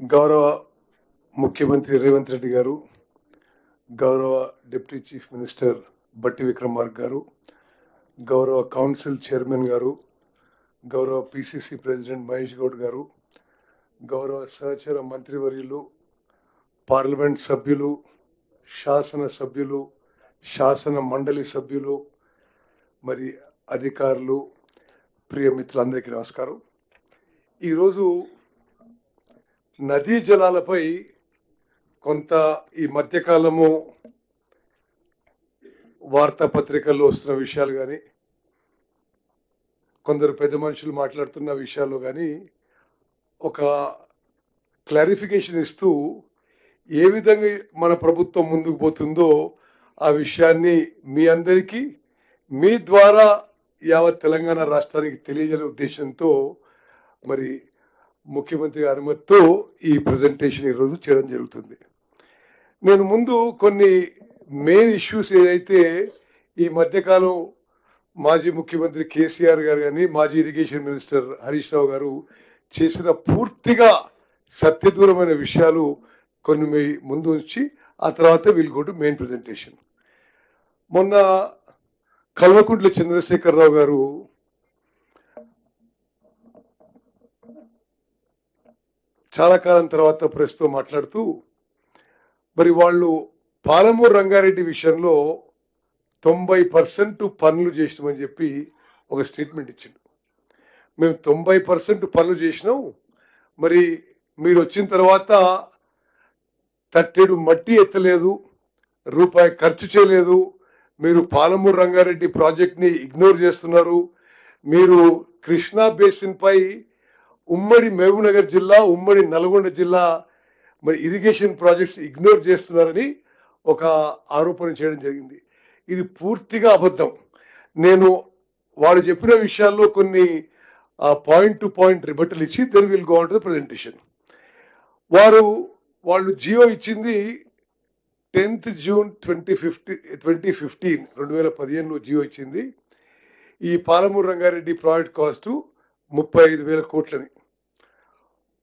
గౌరవ ముఖ్యమంత్రి రేవంత్ రెడ్డి గారు గౌరవ డిప్యూటీ చీఫ్ మినిస్టర్ బట్టి విక్రమార్క్ గారు గౌరవ కౌన్సిల్ చైర్మన్ గారు గౌరవ పిసిసి ప్రెసిడెంట్ మహేష్ గౌడ్ గారు గౌరవ సహచర మంత్రివర్యులు పార్లమెంట్ సభ్యులు శాసన సభ్యులు శాసన మండలి సభ్యులు మరి అధికారులు ప్రియమిత్రులందరికీ నమస్కారం. ఈరోజు నదీ జలాలపై కొంత ఈ మధ్యకాలము వార్తాపత్రికల్లో వస్తున్న విషయాలు కానీ కొందరు పెద్ద మనుషులు మాట్లాడుతున్న విషయాలు కానీ ఒక క్లారిఫికేషన్ ఇస్తూ ఏ విధంగా మన ప్రభుత్వం ముందుకు పోతుందో ఆ విషయాన్ని మీ అందరికీ మీ ద్వారా యావత్ తెలంగాణ రాష్ట్రానికి తెలియజేసే ఉద్దేశంతో మరి ముఖ్యమంత్రి అనుమతితో ఈ ప్రజెంటేషన్ ఈరోజు చేయడం జరుగుతుంది. నేను ముందు కొన్ని మెయిన్ ఇష్యూస్ ఏదైతే ఈ మధ్యకాలం మాజీ ముఖ్యమంత్రి కేసీఆర్ గారు కానీ మాజీ ఇరిగేషన్ మినిస్టర్ హరీష్ రావు గారు చేసిన పూర్తిగా సత్యదూరమైన విషయాలు కొన్ని మీ ముందు ఉంచి ఆ తర్వాత we'll go to main presentation మొన్న కల్వకుంట్ల చంద్రశేఖరరావు గారు చాలా కాలం తర్వాత ప్రెస్తో మాట్లాడుతూ మరి వాళ్ళు పాలమూరు రంగారెడ్డి విషయంలో తొంభై పర్సెంట్ పనులు చేసినామని చెప్పి ఒక స్టేట్మెంట్ ఇచ్చిండు. మేము తొంభై పర్సెంట్ పనులు చేసినాం. మరి మీరు వచ్చిన తర్వాత తట్టేడు మట్టి ఎత్తలేదు రూపాయి ఖర్చు చేయలేదు మీరు పాలమూరు రంగారెడ్డి ప్రాజెక్ట్ని ఇగ్నోర్ చేస్తున్నారు మీరు కృష్ణా బేసిన్ పై ఉమ్మడి మహబూబ్నగర్ జిల్లా ఉమ్మడి నల్గొండ జిల్లా మరి ఇరిగేషన్ ప్రాజెక్ట్స్ ఇగ్నోర్ చేస్తున్నారని ఒక ఆరోపణ చేయడం జరిగింది. ఇది పూర్తిగా అబద్ధం. నేను వాడు చెప్పిన విషయాల్లో కొన్ని పాయింట్ టు పాయింట్ రిబట్టలు ఇచ్చి then will go on to presentation వారు వాళ్ళు జియో ఇచ్చింది tenth June twenty fifty twenty fifteen రెండు వేల పదిహేనులో జియో ఇచ్చింది. ఈ పాలమూరు రంగారెడ్డి ప్రాజెక్ట్ కాస్టు ముప్పై ఐదు వేల కోట్లని.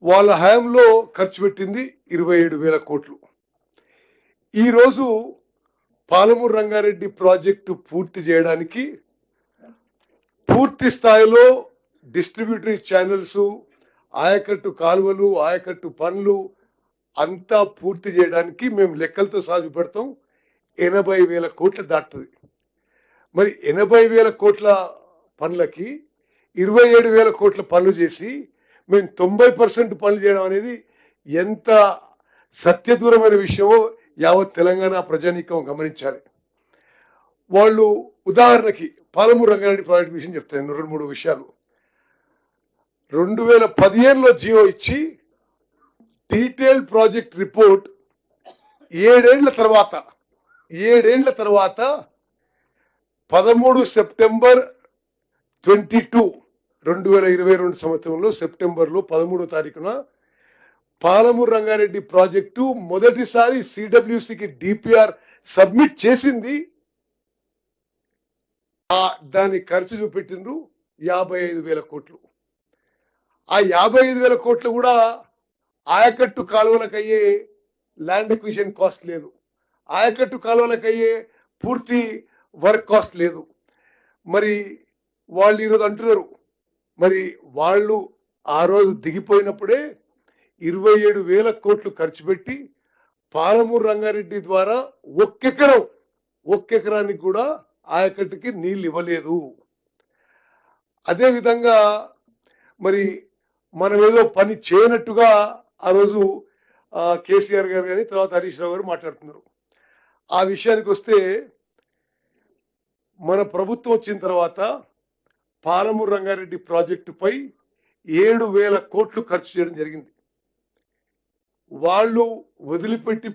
వాళ్ళ హయాంలో ఖర్చు పెట్టింది ఇరవై ఏడు వేల కోట్లు. ఈరోజు పాలమూరు రంగారెడ్డి ప్రాజెక్టు పూర్తి చేయడానికి పూర్తి స్థాయిలో డిస్ట్రిబ్యూటరీ ఛానల్స్ ఆయకట్టు కాలువలు ఆయకట్టు పనులు అంతా పూర్తి చేయడానికి మేము లెక్కలతో సాగు పెడతాం. ఎనభై వేల కోట్ల దాటుతుంది. మరి ఎనభై వేల కోట్ల పనులకి ఇరవై ఏడు వేల కోట్ల పనులు చేసి మేము తొంభై పర్సెంట్ పనులు చేయడం అనేది ఎంత సత్యదూరమైన విషయమో యావత్ తెలంగాణ ప్రజానీకం గమనించాలి. వాళ్ళు ఉదాహరణకి పాలమూరు రంగారెడ్డి ప్రాజెక్ట్ విషయం చెప్తాను రెండు మూడు విషయాలు. రెండు వేల పదిహేనులో జియో ఇచ్చి డీటెయిల్ ప్రాజెక్ట్ రిపోర్ట్ ఏడేళ్ళ తర్వాత ఏడేళ్ళ తర్వాత పదమూడు సెప్టెంబర్ ట్వంటీ టూ రెండు వేల ఇరవై రెండు సంవత్సరంలో సెప్టెంబర్లో పదమూడో తారీఖున పాలమూరు రంగారెడ్డి ప్రాజెక్టు మొదటిసారి సిడబ్ల్యూసికి డిపిఆర్ సబ్మిట్ చేసింది. ఆ దాని ఖర్చు చూపెట్టిండ్రు యాభై ఐదు వేల కోట్లు. ఆ యాభై ఐదు వేల కోట్లు కూడా ఆయకట్టు కాలువలకు అయ్యే ల్యాండ్ ఎక్విజిషన్ కాస్ట్ లేదు. ఆయకట్టు కాలువలకు అయ్యే పూర్తి వర్క్ కాస్ట్ లేదు. మరి వాళ్ళు ఈరోజు అంటున్నారు మరి వాళ్ళు ఆ రోజు దిగిపోయినప్పుడే ఇరవై ఏడు వేల కోట్లు ఖర్చు పెట్టి పాలమూరు రంగారెడ్డి ద్వారా ఒక్కెకరం ఒక్కెకరానికి కూడా ఆయకట్టుకి నీళ్ళు ఇవ్వలేదు. అదేవిధంగా మరి మనం ఏదో పని చేయనట్టుగా ఆ రోజు కేసీఆర్ గారు కానీ తర్వాత హరీష్ రావు గారు మాట్లాడుతున్నారు. ఆ విషయానికి వస్తే మన ప్రభుత్వం వచ్చిన తర్వాత పాలమూరు రంగారెడ్డి ప్రాజెక్టుపై ఏడు వేల కోట్లు ఖర్చు చేయడం జరిగింది. వాళ్ళు వదిలిపెట్టి